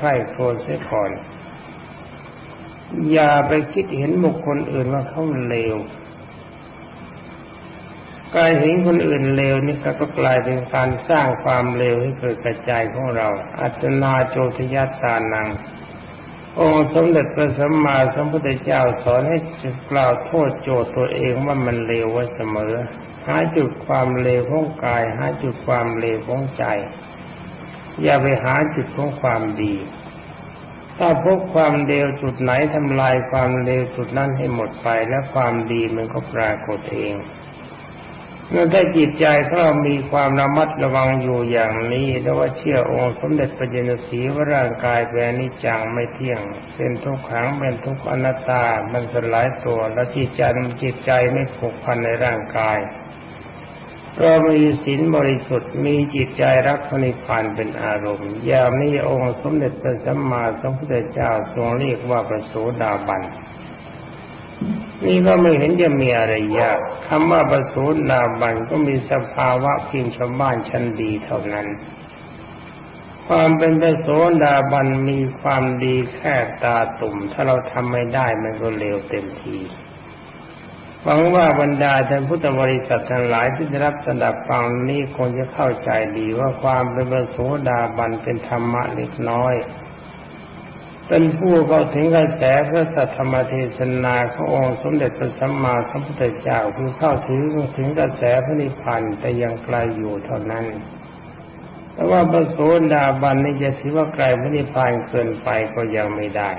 ใครโครนเสียก่อน อย่าไปคิดเห็นบุคคลอื่นว่าเขาเลวการเห็นคนอื่นเลวนี่ก็กลายเป็นการสร้างความเลวให้เกิดกระจายของเรา อัตนาโจทยัตตานัง องค์สมเด็จพระสัมมาสัมพุทธเจ้าสอนให้กล่าวโทษโจทย์ตัวเองว่ามันเลวไว้เสมอ หาจุดความเลวของกาย หาจุดความเลวของใจ อย่าไปหาจุดของความดี ถ้าพบความเลวจุดไหนทำลายความเลวจุดนั้นให้หมดไปและความดีมันก็ปรากฏเองเมื่อได้จิตใจถ้ามีความระมัดระวังอยู่อย่างนี้แล้วว่าเชื่อองค์สมเด็จพระเจนสีว่าร่างกายแปรนิจังไม่เที่ยง เป็นทุกขังเป็นทุกอนัตตา มันสลายตัว แล้วจิตใจจิตใจไม่ผูกพันในร่างกาย เรามีศีลบริสุทธิ์มีจิตใจรักพระนิพพานเป็นอารมณ์ยามนี้องค์สมเด็จพระสัมมาสัมพุทธเจ้าทรงเรียกว่าพระโสดาบันนี่ก็ไม่เห็นจะมีอะไรยากคำว่าประสูนาบันก็มีสภาวะเพียงชาวบ้านชั้นดีเท่านั้น ความเป็นประโสดาบันมีความดีแค่ตาตุ่ม ถ้าเราทำไม่ได้มันก็เลวเต็มที หวังว่าบรรดาท่านพุทธบริษัททั้งหลายที่ได้รับสดับฟังนี้คงจะเข้าใจดีว่าความเป็นประโสดาบันเป็นธรรมะเล็กน้อย เป็นผู้เข้าถึงกระแสพระสัทธรรมเทศนาขององค์สมเด็จพระสัมมาสัมพุทธเจ้าคือเข้าถึงถึงกระแสพระนิพพานแต่ยังไกลอยู่เท่านั้นแต่ว่าพระโสดาบันนี่จะถือว่าไกลพระนิพพานเกินไปก็ยังไม่ได้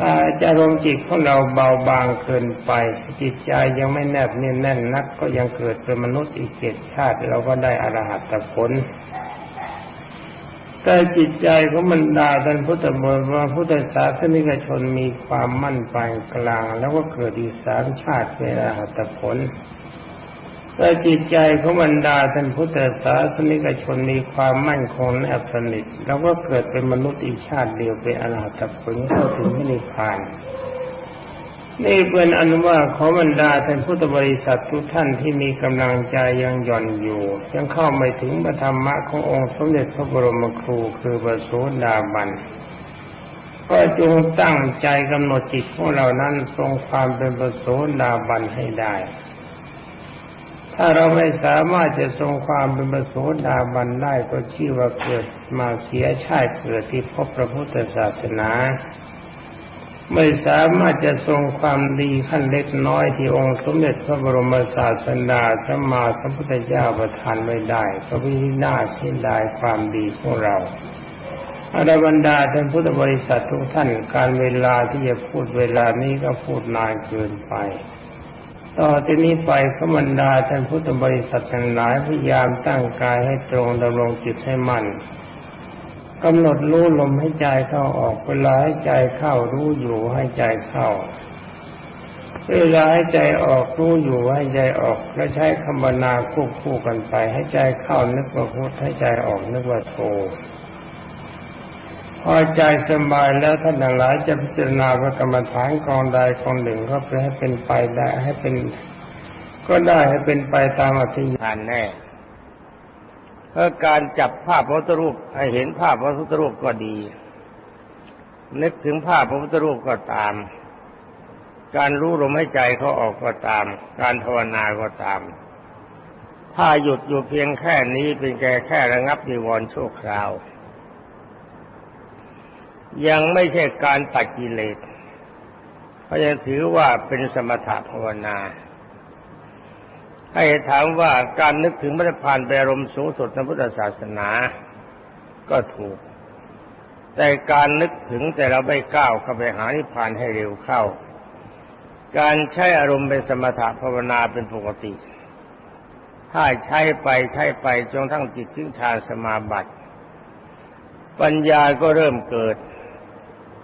ถ้าจะรมจิตของเราเบาบางเกินไป จิตใจยังไม่แนบแน่นแน่นนัก ก็ยังเกิดเป็นมนุษย์อีกเจ็ดชาติ เราก็ได้อรหัตผลแต่จิตใจของบรรดาท่านพุทธบริษัทพุทธศาสนิกชนมีความมั่นปานกลาง แล้วก็เกิดอีสามชาติเวลาหัตผล แต่จิตใจของบรรดาท่านพุทธศาสนิกชนมีความมั่นคงแนบสนิทแล้วก็เกิดเป็นมนุษย์อีกชาติเดียวเป็นอรหัตผลเข้าถึงนิพพาน นี่เป็นอนุว่าขอบรรดาท่านพุทธบริษัททุกท่านที่มีกำลังใจยังหย่อนอยู่ ยังเข้าไม่ถึงพระธรรมะขององค์สมเด็จพระบรมครูคือพระโสดาบันก็จงตั้งใจกำหนดจิตของเรานั้นทรงความเป็นพระโสดาบันให้ได้ ถ้าเราไม่สามารถจะทรงความเป็นพระโสดาบันได้ก็ชื่อว่าเกิดมาเสียชาติเกิดที่พบพระพุทธศาสนา ไม่สามารถจะทรงความดีขั้นเล็กน้อยที่องค์สมเด็จพระบรมศาสดาสัมมาสัมพุทธเจ้าประทานไว้ได้ก็วินาศที่ได้ความดีของเราอรบรรดาท่านพุทธบริษัททุกท่านการเวลาที่จะพูดเวลานี้ก็พูดนานเกินไป ต่อที่นี้ไปขบรรดาท่านพุทธบริษัททั้งหลายพยายามตั้งกายให้ตรงดำรงจิตให้มั่นกำหนดรู้ลมให้ใจเข้าออกเวลาให้ใจเข้ารู้อยู่ให้ใจเข้า เวลาให้ใจออกรู้อยู่ให้ใจออก และใช้คำบรรณาควบคู่กันไป ให้ใจเข้านึกว่าพุทให้ใจออกนึกว่าโท พอใจสบายแล้วท่านหลายจะพิจารณาว่ากรรมฐานกองใดกองหนึ่งก็เพื่อให้เป็นไปได้ให้เป็น ก็ได้ให้เป็นไปตามอธิษฐานแน่เพราะการจับภาพพระพุทธรูปให้เห็นภาพพระพุทธรูปก็ดี นึกถึงภาพพระพุทธรูปก็ตาม การรู้ลมหายใจเขาออกก็ตาม การภาวนาก็ตาม ถ้าหยุดอยู่เพียงแค่นี้เป็นแค่แค่ระงับนิวรณ์ชั่วคราว ยังไม่ใช่การตัดกิเลสเพราะยังถือว่าเป็นสมถะภาวนาให้ถามว่าการนึกถึงพระพานเป็นอารมณ์สูงสุดในพุทธศาสนา ก็ถูก แต่การนึกถึงแต่เราไม่ก้าวเข้าไปหานิพพานให้เร็วเข้า การใช้อารมณ์เป็นสมถะภาวนาเป็นปกติ ถ้าใช้ไปใช้ไปจนทั้งจิตถึงฌานสมาบัติ ปัญญาก็เริ่มเกิด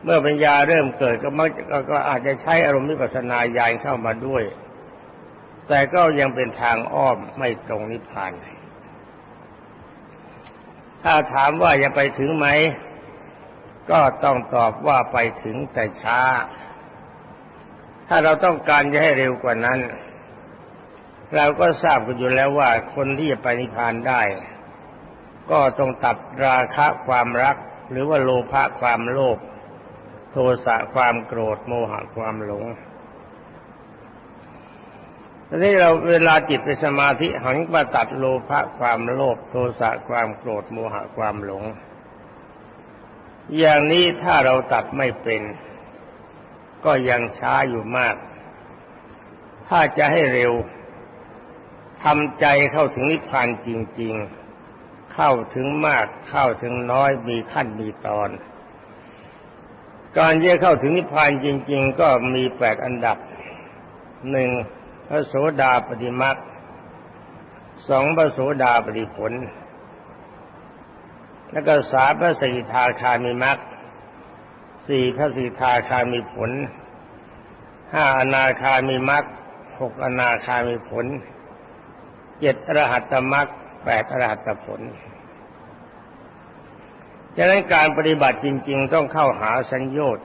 เมื่อปัญญาเริ่มเกิดก็มักก็อาจจะใช้อารมณ์วิปัสสนาญาณเข้ามาด้วย แต่ก็ยังเป็นทางอ้อมไม่ตรงนิพพาน ถ้าถามว่าจะไปถึงไหม ก็ต้องตอบว่าไปถึงแต่ช้า ถ้าเราต้องการจะให้เร็วกว่านั้น เราก็ทราบกันอยู่แล้วว่าคนที่จะไปนิพพานได้ ก็ต้องตัดราคะความรัก หรือว่าโลภะความโลภ โทสะความโกรธโมหะความหลงทีนี้เราเวลาจิตเป็นสมาธิหันมาตัดโลภะความโลภโทสะความโกรธโมหะความหลง อย่างนี้ถ้าเราตัดไม่เป็น ก็ยังช้าอยู่มาก ถ้าจะให้เร็วทำใจเข้าถึงนิพพานจริง ๆ เข้าถึงมากเข้าถึงน้อยมีขั้นมีตอน การจะเข้าถึงนิพพานจริง ๆ ก็มีแปดอันดับหนึ่งพระโสดาปฏิมักสองพระโสดาปฏิผล แล้วก็สามพระสิทาคามีมักสี่พระสิทาคามีผลห้าอนาคามีมักหกอนาคามีผลเจ็ดอรหัตตมักแปดอรหัตผล ดังนั้นการปฏิบัติจริง ๆ ต้องเข้าหาสัญญชน์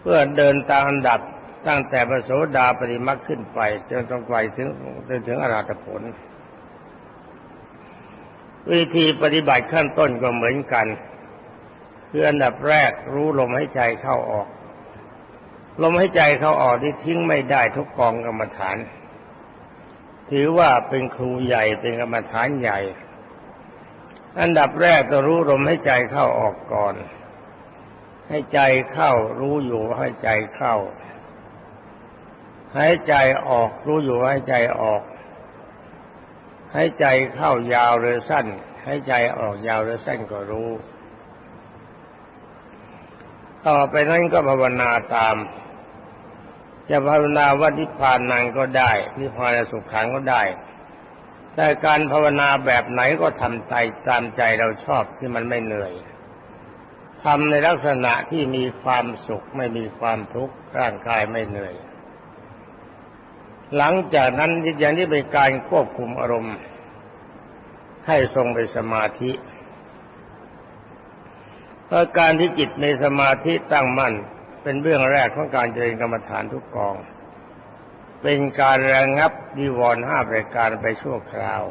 เพื่อเดินตามอันดับตั้งแต่พระโสดาปฏิมักขึ้นไปจนต้องไปถึงจนถึงอรหัตผล วิธีปฏิบัติขั้นต้นก็เหมือนกันคืออันดับแรกรู้ลมให้ใจเข้าออก ลมให้ใจเข้าออกที่ทิ้งไม่ได้ทุกกองกรรมฐาน ถือว่าเป็นครูใหญ่เป็นกรรมฐานใหญ่ อันดับแรกต้องรู้ลมให้ใจเข้าออกก่อน ให้ใจเข้ารู้อยู่ให้ใจเข้าหายใจออกรู้อยู่ใหายใจออกใหายใจเข้ายาวหรือสั้นใหายใจออกยาวหรือสั้นก็รู้ ต่อไปนั้นก็ภาวนาตาม จะภาวนาว่านิพพานนังก็ได้นิพพานสุขขังก็ได้ แต่การภาวนาแบบไหนก็ทำใจตามใจเราชอบที่มันไม่เหนื่อยทำในลักษณะที่มีความสุขไม่มีความทุกข์ร่างกายไม่เหนื่อย หลังจากนั้นอย่างนี้เป็นการควบคุมอารมณ์ ให้ทรงไปสมาธิเพราะการที่จิตในสมาธิตั้งมั่นเป็นเรื่องแรกของการเจริญกรรมฐานทุกกอง เป็นการระงับดีวรห้าประการไปชั่วคราว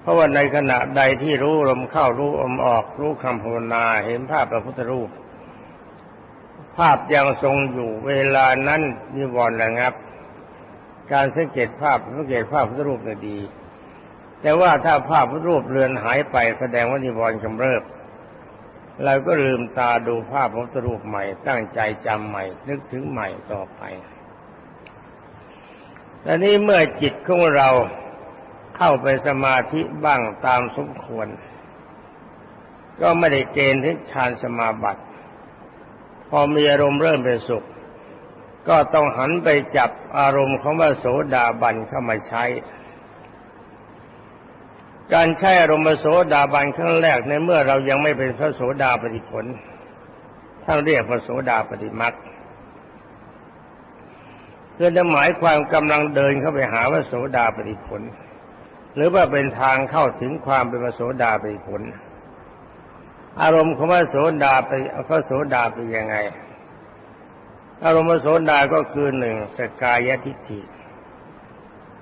เพราะว่าในขณะใดที่รู้ลมเข้ารู้ลมออกรู้คำภาวนาเห็นภาพพระพุทธรูป ภาพยังทรงอยู่เวลานั้นนิวรณ์ระงับ การสังเกตภาพสังเกตภาพพุทธรูปดี แต่ว่าถ้าภาพพุทธรูปเลือนหายไปแสดงว่านิวรณ์กำเริบเราก็ลืมตาดูภาพพุทธรูปใหม่ ตั้งใจจำใหม่ นึกถึงใหม่ต่อไป แต่นี้เมื่อจิตของเราเข้าไปสมาธิบ้างตามสมควร ก็ไม่ได้เกณฑ์ที่ฌานสมาบัติ พอมีอารมณ์เริ่มเป็นสุข ก็ต้องหันไปจับอารมณ์ของว่าโสดาบันเข้ามาใช้ การใช้อารมณ์โสดาบันครั้งแรกในเมื่อเรายังไม่เป็นพระโสดาปฏิผลท่านเรียกพระโสดาปฏิมัติ เพื่อจะหมายความกำลังเดินเข้าไปหาพระโสดาปฏิผล หรือว่าเป็นทางเข้าถึงความเป็นพระโสดาปฏิผล อารมณ์ของพระโสดาไปพระโสดาเป็นยังไง อารมณ์โสดาก็คือหนึ่งสกายทิฏฐิ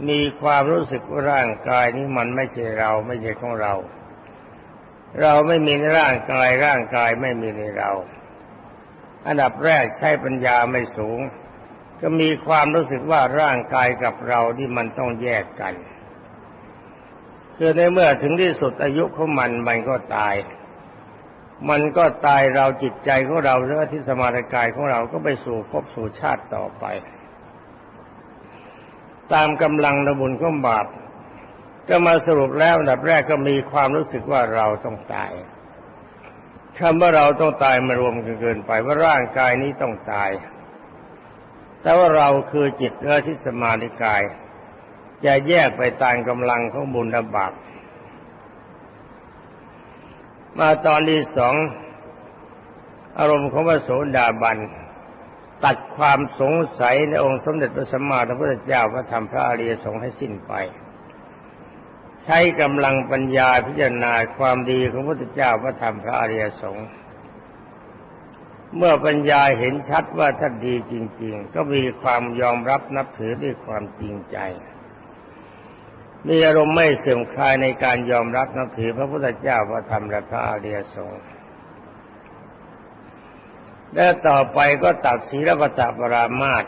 มีความรู้สึกว่าร่างกายนี้มันไม่ใช่เราไม่ใช่ของเรา เราไม่มีในร่างกายร่างกายไม่มีในเรา อันดับแรกใช้ปัญญาไม่สูง ก็มีความรู้สึกว่าร่างกายกับเราที่มันต้องแยกกันคือในเมื่อถึงที่สุดอายุของมันมันก็ตาย มันก็ตายเราจิตใจของเราหรือที่สมาธิกายของเราก็ไปสู่ภพสู่ชาติต่อไป ตามกำลังระบุญของบาป ก็มาสรุปแล้วดับแรกก็มีความรู้สึกว่าเราต้องตายคำว่าเราต้องตายมารวมกันเกินไปว่าร่างกายนี้ต้องตาย แต่ว่าเราคือจิตเนื้อที่สมาธิกาย จะแยกไปตามกำลังของบุญและบาปมาตอนที่สองอารมณ์ของพระโสดาบัน ตัดความสงสัยในองค์สมเด็จพระสัมมาสัมพุทธเจ้าพระธรรมพระอริยสงฆ์ให้สิ้นไป ใช้กำลังปัญญาพิจารณาความดีของพระพุทธเจ้าพระธรรมพระอริยสงฆ์ เมื่อปัญญาเห็นชัดว่าท่านดีจริง ๆ ก็มีความยอมรับนับถือด้วยความจริงใจ มีอารมณ์ไม่เสื่อมคลายในการยอมรับนับถือพระพุทธเจ้าพระธรรมและพระอริยสงฆ์และต่อไปก็ตัดศีลปัตตปรามาต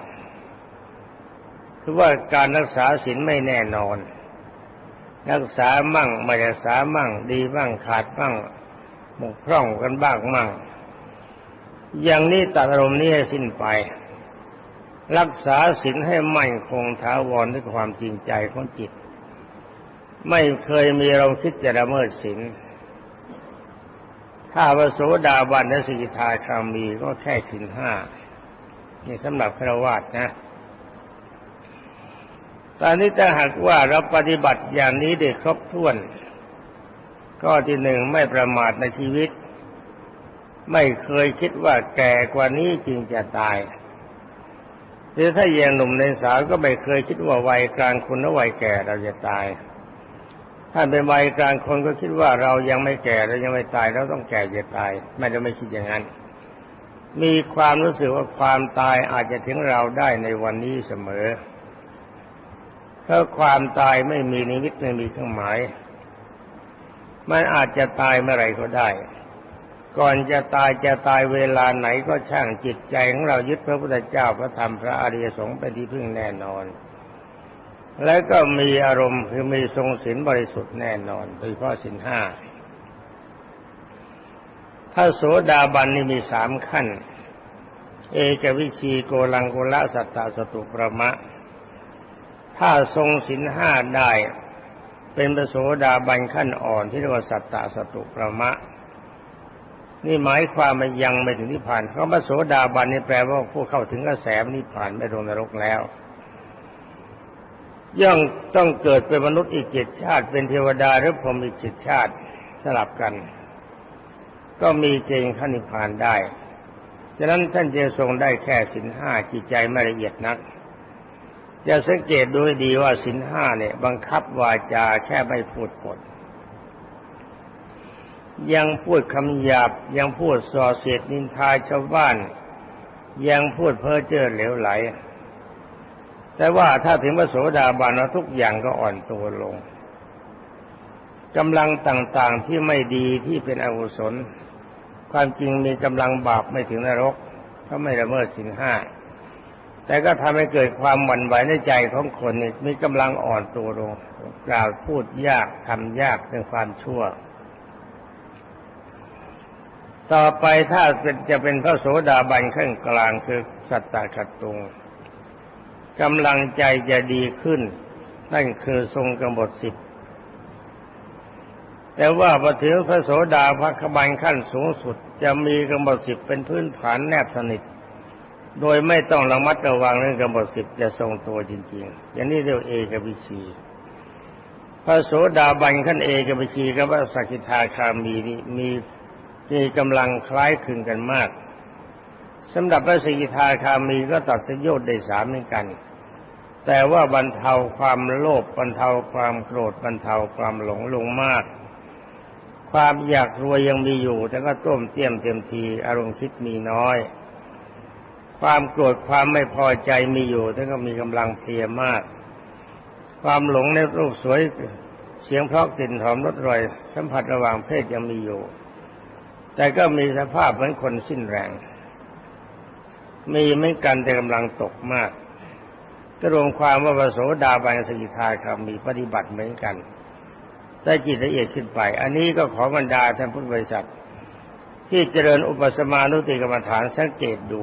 คือว่าการรักษาศีลไม่แน่นอน รักษามั่งไม่รักษามั่ง ดีบ้างขาดบ้างบกพร่องกันบ้างมั่ง อย่างนี้ตัดอารมณ์นี้ให้สิ้นไป รักษาศีลให้มั่นคงถาวรด้วยความจริงใจของจิต ไม่เคยมีเราคิดจะละเมิดศีลถ้าพระโสดาบันและสิกขาคามีก็แค่ศีลห้านี่สำหรับพระวาสนะตอนนี้ถ้าหากว่าเราปฏิบัติอย่างนี้ได้ครบถ้วน ก็ที่หนึ่งไม่ประมาทในชีวิต ไม่เคยคิดว่าแก่กว่านี้จริงจะตายหรือถ้ายังหนุ่มในสาวก็ไม่เคยคิดว่าวัยกลางคนและวัยแก่เราจะตาย ถ้าเป็นวัยกลางคนก็คิดว่าเรายังไม่แก่เรายังไม่ตายเราต้องแก่จะตาย ไม่ได้ไม่คิดอย่างนั้น มีความรู้สึกว่าความตายอาจจะถึงเราได้ในวันนี้เสมอเพราะความตายไม่มีนิมิตไม่มีเครื่องหมาย มันอาจจะตายเมื่อไรก็ได้ ก่อนจะตายจะตายเวลาไหนก็ช่างจิตใจของเรายึดพระพุทธเจ้าพระธรรมพระอริยสงฆ์เป็นที่พึ่งแน่นอน และก็มีอารมณ์คือมีทรงศีลบริสุทธิ์แน่นอน โดยเฉพาะศีลห้าถ้าโสดาบันนี่มีสามขั้น เอกวิชีโกลังโกละสัตตสตุประมะ ถ้าทรงศีลห้าได้ เป็นพระโสดาบันขั้นอ่อนที่เรียกว่าสัตตสตุประมะ นี่หมายความมันยังไม่ถึงนิพพานเพราพระโสดาบันนี่แปลว่าผู้เข้าถึงกระแสนิพพานไม่ลงนรกแล้ว ย่อมต้องเกิดเป็นมนุษย์อีกเจ็ดชาติ เป็นเทวดาหรือพรหมอีกเจ็ดชาติสลับกัน ก็มีเกณฑ์ขั้นนิพพานได้ ฉะนั้นท่านจะทรงได้แค่สินห้าจิตใจไม่ละเอียดนักจะสังเกตดูให้ดีว่าสินห้าเนี่ย บังคับวาจาแค่ไม่พูดปด ยังพูดคำหยาบ ยังพูดส่อเสียดนินทาชาวบ้าน ยังพูดเพ้อเจ้อเหลวไหล แต่ว่าถ้าถึงพระโสดาบันแล้วทุกอย่างก็อ่อนตัวลงกำลังต่างๆที่ไม่ดีที่เป็นอกุศล ความจริงมีกำลังบาปไม่ถึงนรกก็ไม่ละเมิดสินห้าแต่ก็ทำให้เกิดความหวั่นไหวในใจของคนนี่มีกำลังอ่อนตัวลงกล่าวพูดยากทำยากเป็นความชั่ว ต่อไปถ้าจะเป็นพระโสดาบันขั้นกลางคือสัตตาขตุงกำลังใจจะดีขึ้น นั่นคือทรงกำหนดสิบแต่ว่าพอถึงพระโสดาพระขบันขั้นสูงสุด จะมีกำหนดสิบเป็นพื้นฐานแนบสนิท โดยไม่ต้องระมัดระวังเรื่องกำหนดสิบจะทรงตัวจริงๆ อย่างนี้เรียกเอกวิชีพระโสดาบันขั้นเอกวิชีกับพระสกิทาคามีนี่มี มีกำลังคล้ายคลึงกันมากสำหรับพระสกิทาคามีก็ตัดสยดได้สามเหมือนกัน แต่ว่าบรรเทาความโลภบรรเทาความโกรธบรรเทาความหลงลงมาก ความอยากรวยยังมีอยู่ แต่ก็ต้มเตี้ยมเต็มที อารมณ์คิดมีน้อย ความโกรธความไม่พอใจมีอยู่แต่ก็มีกำลังเพลียมาก ความหลงในรูปสวยเสียงเพราะกลิ่นหอมรสอร่อย สัมผัสระหว่างเพศยังมีอยู่ แต่ก็มีสภาพเหมือนคนสิ้นแรง มีไม่กันแต่กำลังตกมากก็รวมความว่าปโสดาบันสกิทาคามีปฏิบัติเหมือนกัน ได้จิตละเอียดขึ้นไป อันนี้ก็ขอบรรดาท่านพุทธบริษัท ที่เจริญอุปสมานุติกรรมฐานสังเกตดู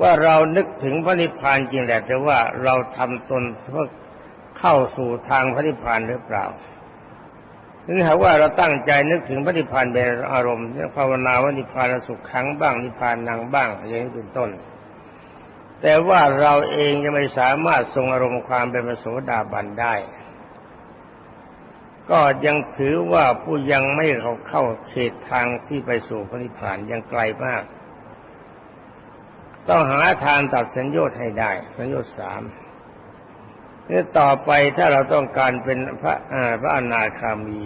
ว่าเรานึกถึงพระนิพพานจริงแหละแต่ว่าเราทำตนเพื่อเข้าสู่ทางพระนิพพานหรือเปล่า ถึงหากว่าเราตั้งใจนึกถึงพระนิพพานเป็นอารมณ์ภาวนาว่านิพพานสุขขังบ้างนิพพานนางบ้างอย่างนี้เป็นต้น แต่ว่าเราเองยังไม่สามารถทรงอารมณ์ความเป็นมโสดาบันได้ ก็ยังถือว่าผู้ยังไม่เขาเข้าเขตทางที่ไปสู่พระนิพพานยังไกลมาก ต้องหาทางตัดสัญญาให้ได้สัญญาสาม นี่ต่อไปถ้าเราต้องการเป็นพระพระอนาคามี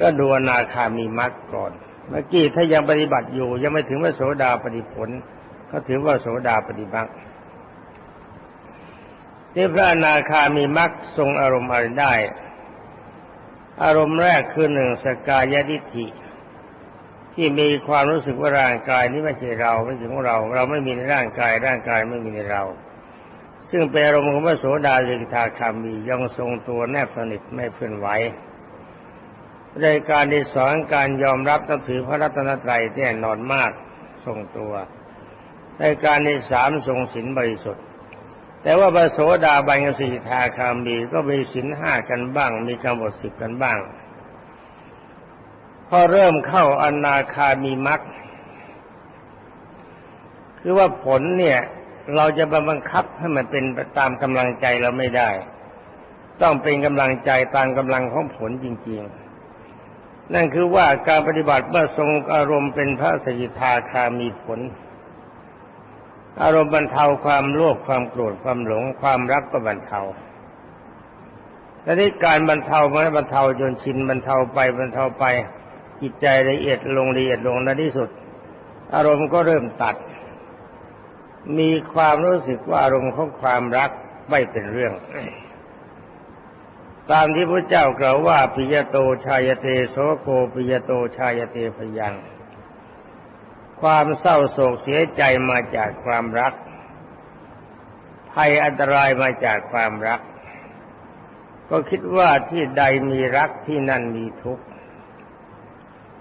ก็ดูอนาคามีมรรคก่อน เมื่อกี้ถ้ายังปฏิบัติอยู่ ยังไม่ถึงว่าโสดาปฏิผล ก็ถือว่าโสดาปฏิบัติที่พระอนาคามีมรรคทรงอารมณ์อะไรได้ อารมณ์แรกคือหนึ่งสกายดิฐิที่มีความรู้สึกว่าร่างกายนี้ไม่ใช่เราไม่ใช่ของเรา เราไม่มีในร่างกายร่างกายไม่มีในเรา ซึ่งเป็นอารมณ์ของพระโสดาสิกขาคามียังทรงตัวแนบสนิทไม่เคลื่อนไหวในการที่สอนการยอมรับนับถือพระรัตนตรัยแน่นอนมากทรงตัวในการที่สามทรงศีลบริสุทธิ์ แต่ว่าพระโสดาบันกับสีทาคามีก็มีศีลห้ากันบ้าง มีกำหนดสิบกันบ้าง พอเริ่มเข้าอนาคามีมรรคคือว่าผลเนี่ย เราจะบังคับให้มันเป็นตามกำลังใจเราไม่ได้ ต้องเป็นกำลังใจตามกำลังของผลจริง ๆ นั่นคือว่าการปฏิบัติเมื่อทรงอารมณ์เป็นพระสกิทาคามีผล อารมณ์บรรเทาความโลภความโกรธความหลง ความรักก็บรรเทาแต่ที่การบรรเทามันบรรเทาจนชินบรรเทาไปบรรเทาไปจิตใจละเอียดลงละเอียดลงในที่สุด อารมณ์ก็เริ่มตัด มีความรู้สึกว่าอารมณ์ของความรักไม่เป็นเรื่อง ตามที่พระเจ้ากล่าวว่าปิยโตชายเตโสโกปิยโตชายเตพยัง ความเศร้าโศกเสียใจมาจากความรัก ภัยอันตรายมาจากความรัก ก็คิดว่าที่ใดมีรักที่นั่นมีทุกข์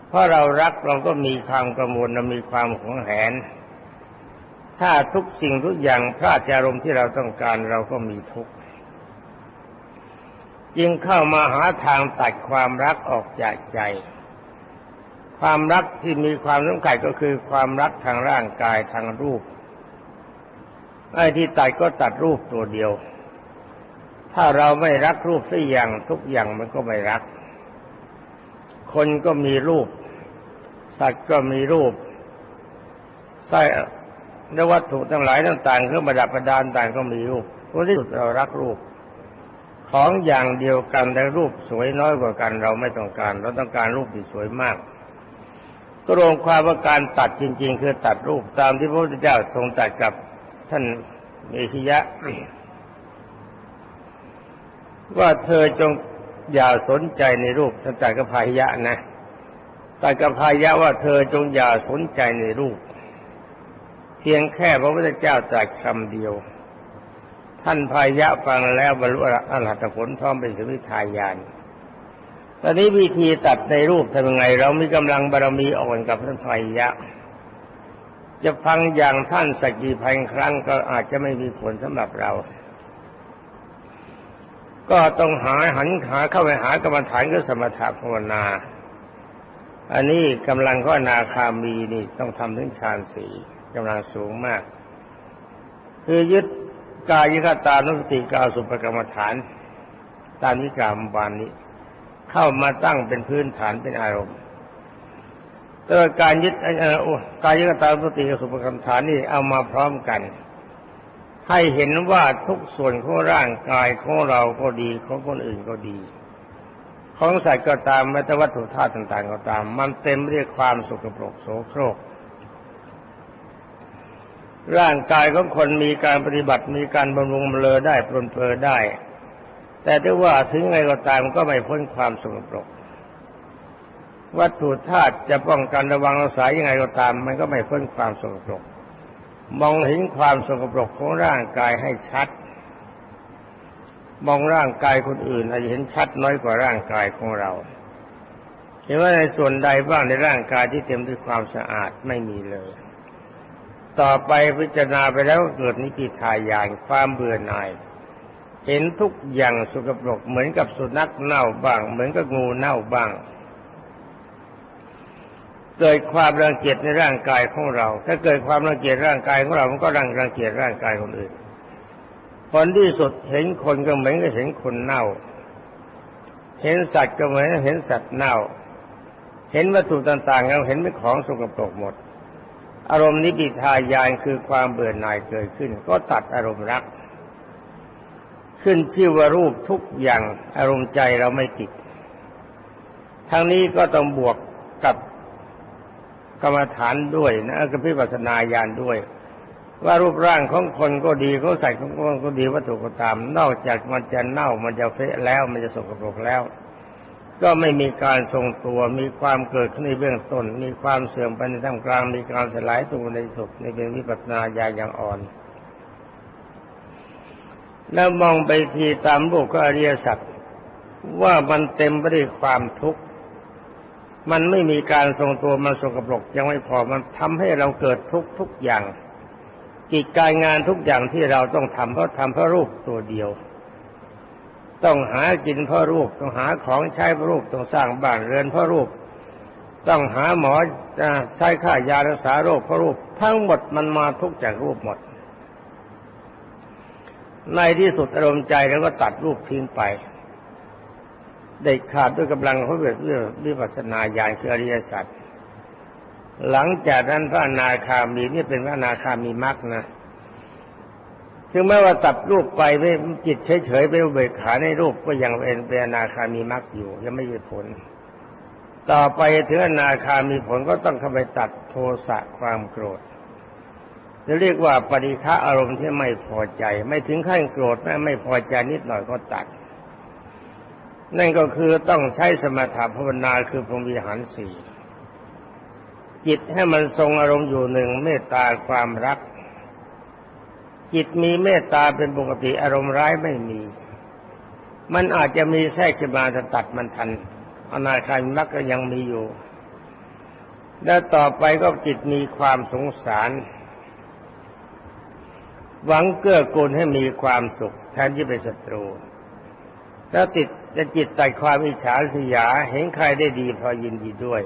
เพราะเรารักเราก็มีความกังวลเรามีความหวงแหน ถ้าทุกสิ่งทุกอย่างพลาดจากอารมณ์ที่เราต้องการเราก็มีทุกข์จึงเข้ามาหาทางตัดความรักออกจากใจ ความรักที่มีความสำคัญก็คือความรักทางร่างกายทางรูปไอ้ที่ตัดก็ตัดรูปตัวเดียว ถ้าเราไม่รักรูปสักอย่างทุกอย่างมันก็ไม่รัก คนก็มีรูป สัตว์ก็มีรูปใต้ และวัตถุทั้งหลายต่างๆเครื่องประดับประดานต่างก็มีรูปเพราะที่สุดเรารักรูป ของอย่างเดียวกันแต่รูปสวยน้อยกว่ากันเราไม่ต้องการ เราต้องการรูปที่สวยมาก ก็รวมความว่าการตัดจริง ๆ คือตัดรูปตามที่พระพุทธเจ้าทรงตัดกับท่านเมขิยะ ว่าเธอจงอย่าสนใจในรูปท่านตัดกับพายะนะตัดกับพายะว่าเธอจงอย่าสนใจในรูป เพียงแค่พระพุทธเจ้าตรัสคำเดียว ท่านพายะฟังแล้วบรรลุอรหัตผลพร้อมเป็นสมิทายานตอนนี้วิธีตัดในรูปทำยังไง เรามีกำลังบารมีอ่อนกับท่านพายะ จะฟังอย่างท่านสักกี่พันครั้งก็อาจจะไม่มีผลสำหรับเรา ก็ต้องหาหันขาเข้าไปหากรรมฐานก็สมถะภาวนาอันนี้กำลังก็นาคามีนี่ต้องทำถึงฌานสี่ กำลังสูงมาก คือยึดกายิกตานุสติกาสุปกรรมฐาน ตามนิกามบานนี้ เข้ามาตั้งเป็นพื้นฐานเป็นอารมณ์แต่การยึดกายิกตานุสติกาสุปกรรมฐานนี่เอามาพร้อมกัน ให้เห็นว่าทุกส่วนของร่างกายของเราก็ดีของคนอื่นก็ดี ของสัตว์ก็ตามแม้แต่วัตถุธาตุต่าง ๆ ก็ตาม มันเต็มไปด้วยความสกปรกโสโครก ร่างกายของคนมีการปฏิบัติมีการบำรุงเลอได้ปรนเพลอได้ แต่ถ้าว่าถึงไงก็ตามก็ไม่พ้นความสกปรก วัตถุธาตุจะป้องกันระวังรักษายังไงก็ตาม มันก็ไม่พ้นความสกปรก มองเห็นความสกปรกของร่างกายให้ชัด มองร่างกายคนอื่นอาจจะเห็นชัดน้อยกว่าร่างกายของเราเห็นว่าในส่วนใดบ้างในร่างกายที่เต็มด้วยความสะอาดไม่มีเลย ต่อไปพิจารณาไปแล้วเกิดนิพพิทายานความเบื่อหน่าย เห็นทุกอย่างสกปรกเหมือนกับสุนัขเน่าบ้าง เหมือนกับงูเน่าบ้าง เกิดความรังเกียจในร่างกายของเรา ถ้าเกิดความรังเกียจร่างกายของเรา มันก็รังรังเกียจร่างกายคนอื่นผลที่สุดเห็นคนก็เหมือนกับเห็นคนเน่า เห็นสัตว์ก็เหมือนเห็นสัตว์เน่า เห็นวัตถุต่างๆเราเห็นเป็นของสกปรกหมด อารมณ์นิพิทายานคือความเบื่อหน่ายเกิดขึ้น ก็ตัดอารมณ์รัก ขึ้นชื่อว่ารูปทุกอย่างอารมณ์ใจเราไม่ติดทั้งนี้ก็ต้องบวกกับกรรมฐานด้วยนะกับพิปัสนาญาณด้วย ว่ารูปร่างของคนก็ดีเขาใส่ของคนก็ดีวัตถุก็ตาม นอกจากมันจะเน่ามันจะเฟะแล้วมันจะสกปรกแล้ว ก็ไม่มีการทรงตัว มีความเกิดขึ้นในเบื้องต้น มีความเสื่อมไปในท่ามกลาง มีการสลายตัวในสุดในเป็นวิปัสสนาญาณอย่างอ่อน แล้วมองไปทีตามรูปก็อริยสัจว่ามันเต็มไปด้วยความทุกข์ มันไม่มีการทรงตัว มันสกปรกยังไม่พอ มันทำให้เราเกิดทุกทุกอย่างกิจการงานทุกอย่างที่เราต้องทำเพราะทำเพราะรูปตัวเดียว ต้องหากินเพราะรูป ต้องหาของใช้เพราะรูปต้องสร้างบ้านเรือนเพราะรูป ต้องหาหมอใช้ค่ายารักษาโรคเพราะรูป ทั้งหมดมันมาทุกจากรูปหมด ในที่สุดอารมณ์ใจแล้วก็ตัดรูปทิ้งไปเด็ดขาดด้วยกำลังเขาเกิดเรื่องวิปัสสนาญาณคืออริยสัจหลังจากนั้นพระอนาคามีนี่เป็นพระอนาคามีมรรคนะ ถึงแม้ว่าตัดรูปไปไม่จิตเฉยๆไปเบิกขาในรูปก็ยังเป็นเป็นอนาคามีมรรคอยู่ยังไม่มีผล ต่อไปถึงอนาคามีผลก็ต้องเข้าไปตัดโทสะความโกรธจะเรียกว่าปริฆะอารมณ์ที่ไม่พอใจ ไม่ถึงขั้นโกรธแม้ไม่พอใจนิดหน่อยก็ตัด นั่นก็คือต้องใช้สมถะภาวนาคือพรหมวิหารสี่จิตให้มันทรงอารมณ์อยู่หนึ่งเมตตาความรัก จิตมีเมตตาเป็นปกติอารมณ์ร้ายไม่มี มันอาจจะมีแทรกขึ้นมาจะตัดมันทันอนาคารมักก็ยังมีอยู่ แล้วต่อไปก็จิตมีความสงสาร หวังเกื้อกูลให้มีความสุขแทนที่เป็นศัตรู แล้วติดจะจิตตัดความอิจฉาสยาเห็นใครได้ดีพอยินดีด้วย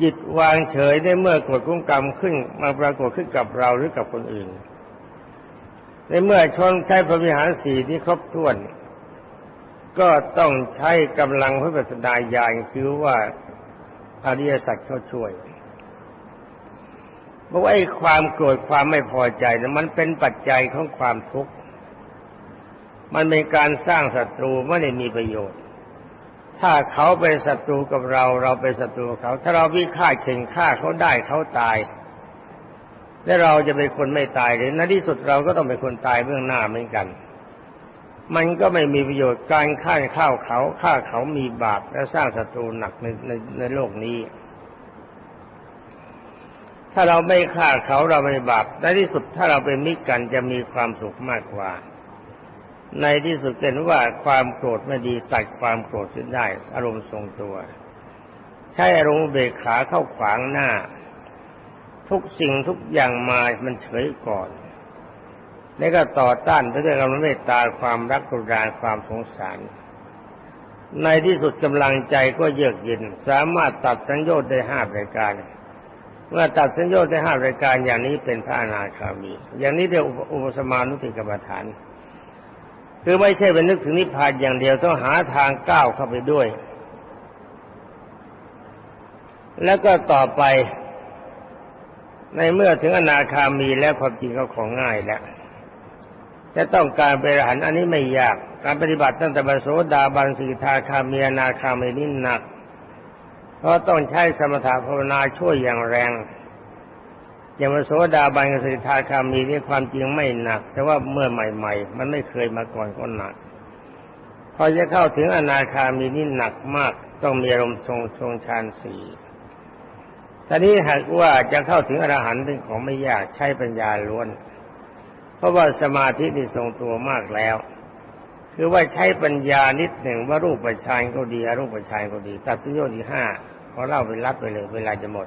จิตวางเฉยได้เมื่อกดกุ้งกรรมขึ้นมาปรากฏขึ้นกับเราหรือกับคนอื่น ในเมื่อชนใช้พระวิหารสีที่ครบถ้วน ก็ต้องใช้กำลังพระปัสดาญาณคือว่าอริยสัจเขาช่วยบอกว่าไอ้ความโกรธความไม่พอใจนะมันเป็นปัจจัยของความทุกข์ มันเป็นการสร้างศัตรูไม่ได้มีประโยชน์ ถ้าเขาเป็นศัตรูกับเรา เราเป็นศัตรูเขา ถ้าเราวิฆาตเข่งฆ่าเขาได้เขาตาย และเราจะเป็นคนไม่ตายหรือในที่สุดเราก็ต้องเป็นคนตายเบื้องหน้าเหมือนกัน มันก็ไม่มีประโยชน์การฆ่าข้าวเขาฆ่าเขามีบาปและสร้างศัตรูหนักในในในโลกนี้ ถ้าเราไม่ฆ่าเขาเราไม่บาปในที่สุดถ้าเราเป็นมิตรกันจะมีความสุขมากกว่า ในที่สุดเห็นว่าความโกรธไม่ดีตัดความโกรธสิ้นได้ อารมณ์ทรงตัว ใช้อารมณ์เบกขาเข้าขวางหน้า ทุกสิ่งทุกอย่างมามันเฉยก่อน แล้วก็ต่อต้านไปด้วยกำลังเมตตาความรักกรุณาความสงสาร ในที่สุดกำลังใจก็เยือกเย็น สามารถตัดสัญญาได้ห้ารายการ เมื่อตัดสัญญาได้ห้ารายการอย่างนี้เป็นพระอนาคามี อย่างนี้เรียกอุปสมานุติกรรมฐาน คือไม่ใช่เป็นนึกถึงนิพพานอย่างเดียวต้องหาทางก้าวเข้าไปด้วย แล้วก็ต่อไป ในเมื่อถึงอนาคามีแล้วความจริงก็ของง่ายแล้วจะต้องการไปหันอันนี้ไม่ยาก การปฏิบัติตั้งแต่บรรโสดาบันสีทาคามีอนาคามีนี่หนัก เพราะต้องใช้สมถะภาวนาช่วยอย่างแรง อย่างมาโสดาบันสิทธาคามีนี่ความจริงไม่หนัก แต่ว่าเมื่อใหม่ ๆ มันไม่เคยมาก่อนก็หนักพอจะเข้าถึงอนาคามีนี่หนักมาก ต้องมีอารมณ์ทรงทรงฌานสี่ ตอนนี้หากว่าจะเข้าถึงอรหันต์เป็นของไม่ยากใช้ปัญญาล้วน เพราะว่าสมาธินี่ทรงตัวมากแล้ว คือว่าใช้ปัญญานิดหนึ่งว่ารูปปัจจัยก็ดีอรูปปัจจัยก็ดีตัดสิโยที่ห้าพอเล่าไปรับไปเลยเวลาจะหมด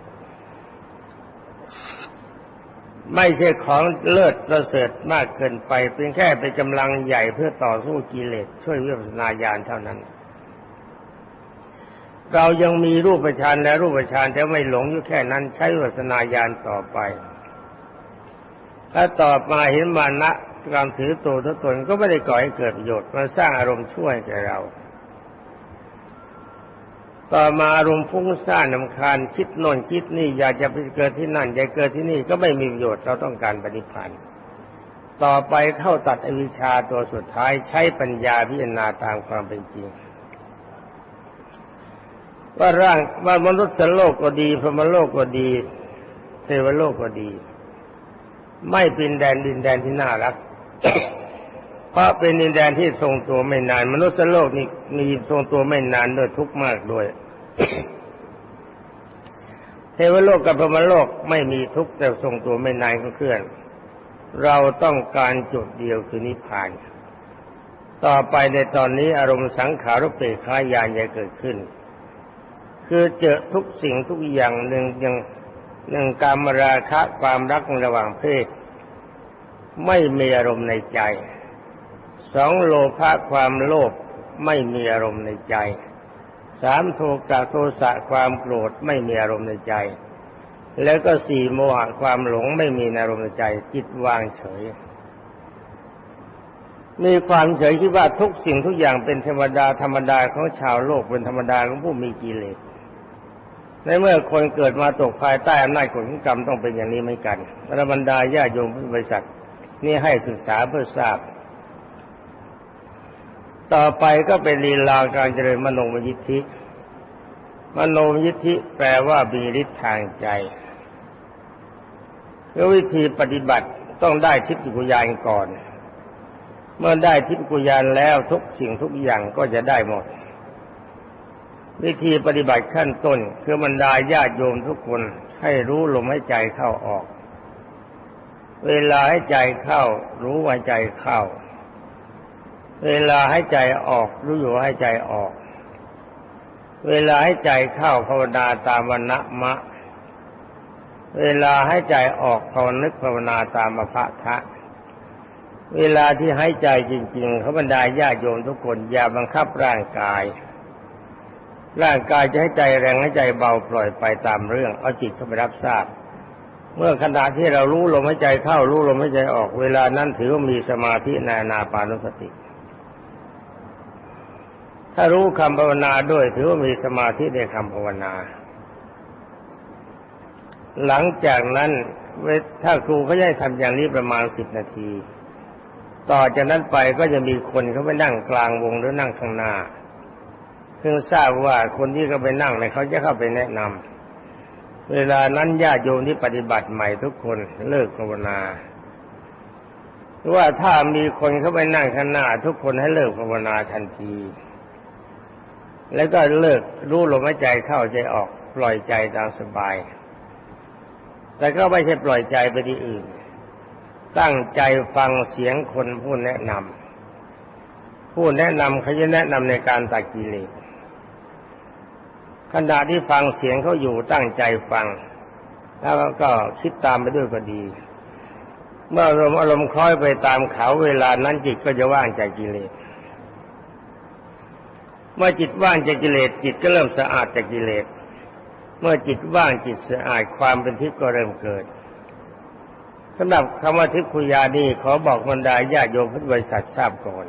ไม่ใช่ของเลิศประเสริฐมากเกินไป เพียงแค่เป็นกำลังใหญ่เพื่อต่อสู้กิเลสช่วยวิปัสสนาญาณเท่านั้น เรายังมีรูปประชานและรูปประชานแต่ไม่หลงอยู่แค่นั้นใช้วิปัสนาญาณต่อไป ถ้าต่อมาเห็นมานะการถือตัวทุตนก็ไม่ได้ก่อให้เกิดประโยชน์มาสร้างอารมณ์ช่วยแก่เรา ต่อมาอารมณ์ฟุ้งซ่านนำคาญคิดโน่นคิดนี่อยากจะไปเกิดที่นั่นอยากเกิดที่นี่ก็ไม่มีประโยชน์เราต้องการปฏิพันธ์ต่อไปเข้าตัดอวิชชาตัวสุดท้ายใช้ปัญญาพิจารณาตามความเป็นจริง ว่าร่างว่ามนุษย์โลกก็ดีพรมโลกก็ดีเทวโลกก็ดี ไม่เป็นแดนดินแดนที่น่ารักเพราะเป็นดินแดนที่ทรงตัวไม่นาน มนุษย์โลกนี่มีทรงตัวไม่นานด้วยทุกข์มากด้วยเทวโลกกับพรมโลกไม่มีทุกข์แต่ทรงตัวไม่นานก็เคลื่อน เราต้องการจุดเดียวคือนิพพาน ต่อไปในตอนนี้อารมณ์สังขารุเปกขายานจะเกิดขึ้น คือเจอทุกสิ่งทุกอย่างหนึ่งอย่างหนึ่งการมราคะความรักระหว่างเพศ ไม่มีอารมณ์ในใจสองโลภะความโลภไม่มีอารมณ์ในใจสามโทกะโทสะความโกรธไม่มีอารมณ์ในใจ แล้วก็สี่โมหะความหลงไม่มีอารมณ์ในใจจิตวางเฉย มีความเฉยที่ว่าทุกสิ่งทุกอย่างเป็นธรรมดาธรรมดาของชาวโลกเป็นธรรมดาของผู้มีกิเลส ในเมื่อคนเกิดมาตกภายใต้อำนาจกฎของกรรมต้องเป็นอย่างนี้ไม่กันระบรรดาญาโยมบริษัทนี่ให้ศึกษาเพื่อทราบ ต่อไปก็เป็นลีลาการเจริญมโนมยิทธิ มโนมยิทธิแปลว่ามีฤทธิ์ทางใจแล้ววิธีปฏิบัติต้องได้ทิพยกุญาณก่อน เมื่อได้ทิพยกุญาณแล้วทุกสิ่งทุกอย่างก็จะได้หมด วิธีปฏิบัติขั้นต้น คือบรรดาญาติโยมทุกคนให้รู้ลมให้ใจเข้าออก เวลาให้ใจเข้า รู้ว่าใจเข้า เวลาให้ใจออก รู้อยู่ให้ใจออก เวลาให้ใจเข้าภาวนาตามวันนะมะ เวลาให้ใจออกภาวนึกภาวนาตามมภะทะเวลาที่ให้ใจจริง ๆ เขาบรรดาญาติโยมทุกคนอย่าบังคับร่างกาย ร่างกายจะให้ใจแรงให้ใจเบาปล่อยไปตามเรื่อง เอาจิตเข้าไปรับทราบ เมื่อขณะที่เรารู้ลมหายใจเข้ารู้ลมหายใจออก เวลานั้นถือว่ามีสมาธิในานาปานุสติ ถ้ารู้คำภาวนาด้วยถือว่ามีสมาธิในคำภาวนา หลังจากนั้นเวถ้าครูเขาจะให้ทำอย่างนี้ประมาณสิบนาที ต่อจากนั้นไปก็จะมีคนเขาไปนั่งกลางวงหรือนั่งข้างหน้า เพิ่งทราบว่าคนที่เขาไปนั่งเนี่ยเขาจะเข้าไปแนะนำเวลานั้นญาติโยมที่ปฏิบัติใหม่ทุกคนเลิกภาวนาว่าถ้ามีคนเข้าไปนั่งข้างหน้า ทุกคนให้เลิกภาวนาทันที แล้วก็เลิกรู้ลมหายใจเข้าใจออกปล่อยใจตามสบาย แต่ก็ไม่ใช่ปล่อยใจไปที่อื่น ตั้งใจฟังเสียงคนผู้แนะนำผู้แนะนำเขาจะแนะนำในการตัดกิเลส ขณะที่ฟังเสียงเขาอยู่ตั้งใจฟัง แล้วก็คิดตามไปด้วยก็ดี เมื่ออารมณ์อารมณ์คล้อยไปตามเขาเวลานั้นจิตก็จะว่างจากกิเลสเมื่อจิตว่างจากกิเลสจิตก็เริ่มสะอาดจากกิเลสเมื่อจิตว่างจิตสะอาดความเป็นทิพย์ก็เริ่มเกิดสำหรับคำว่าทิพย์คุยานี่ขอบอกบรรดาญาโยมพุทธบริษัททราบก่อน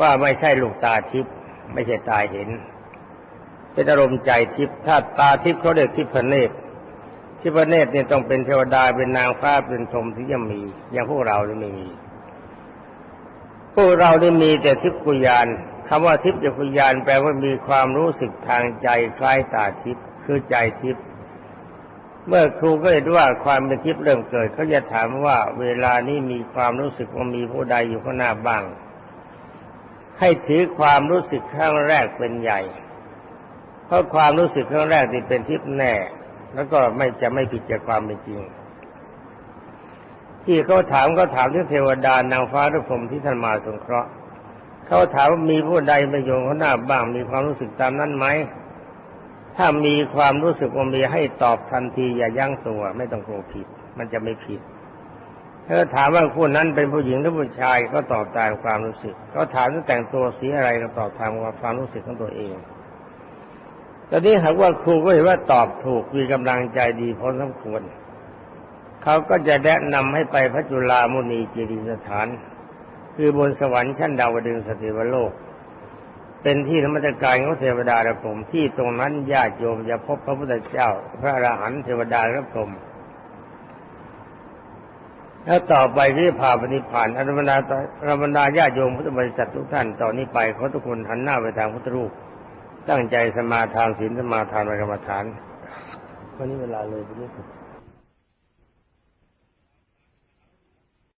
ว่าไม่ใช่ลูกตาทิพย์ไม่ใช่ตาเห็น เป็นอารมณ์ใจทิพย์ถ้าตาทิพย์เขาเรียกทิพเนตรทิพเนตรเนี่ยต้องเป็นเทวดาเป็นนางฟ้าเป็นชมที่จะมี อย่างพวกเราเนี่ยไม่มี พวกเราได้มีแต่ทิพกุยานคำว่าทิพยกุยานแปลว่ามีความรู้สึกทางใจคล้ายตาทิพย์คือใจทิพย์เมื่อครูก็เห็นว่าความเป็นทิพย์เริ่มเกิดเขาจะถามว่าเวลานี้มีความรู้สึกว่ามีผู้ใดอยู่ข้างหน้าบ้าง ให้ถือความรู้สึกครั้งแรกเป็นใหญ่ เพราะความรู้สึกครั้งแรกที่เป็นทิพย์แน่ แล้วก็ไม่จะไม่ผิดจากความเป็นจริง ที่เขาถามก็ถามถึงเทวดานางฟ้าหรือพรหมที่ท่านมาสงเคราะห์เขาถามว่ามีผู้ใดมาโยงข้างหน้าบ้างมีความรู้สึกตามนั้นไหมถ้ามีความรู้สึกว่ามีให้ตอบทันทีอย่ายั้งตัว ไม่ต้องกลัวผิด มันจะไม่ผิดถ้าถามว่าผู้นั้นเป็นผู้หญิงหรือผู้ชายก็ตอบตามความรู้สึกเขาถามว่าแต่งตัวสีอะไรก็ตอบตามความรู้สึกของตัวเอง ตอนนี้หากว่าครูก็เห็นว่าตอบถูกมีกำลังใจดีพอสมควร เขาก็จะแนะนำให้ไปพระจุลามุนีเจดียสถาน คือบนสวรรค์ชั้นดาวดึงสติวโลก เป็นที่ธรรมจักรของเทวดาและพรหมที่ตรงนั้นญาติโยมจะพบพระพุทธเจ้า พระอรหันต์เทวดาและพรหมแล้วต่อไปที่พาปฏิพานอรมนาอรมนาญาติโยมพุทธบริษัททุกท่านตอนนี้ไปขอทุกคนหันหน้าไปทางพุทธรูป ตั้งใจสมาทานศีลสมาทานกรรมฐานวันนี้เวลาเลยไปนิด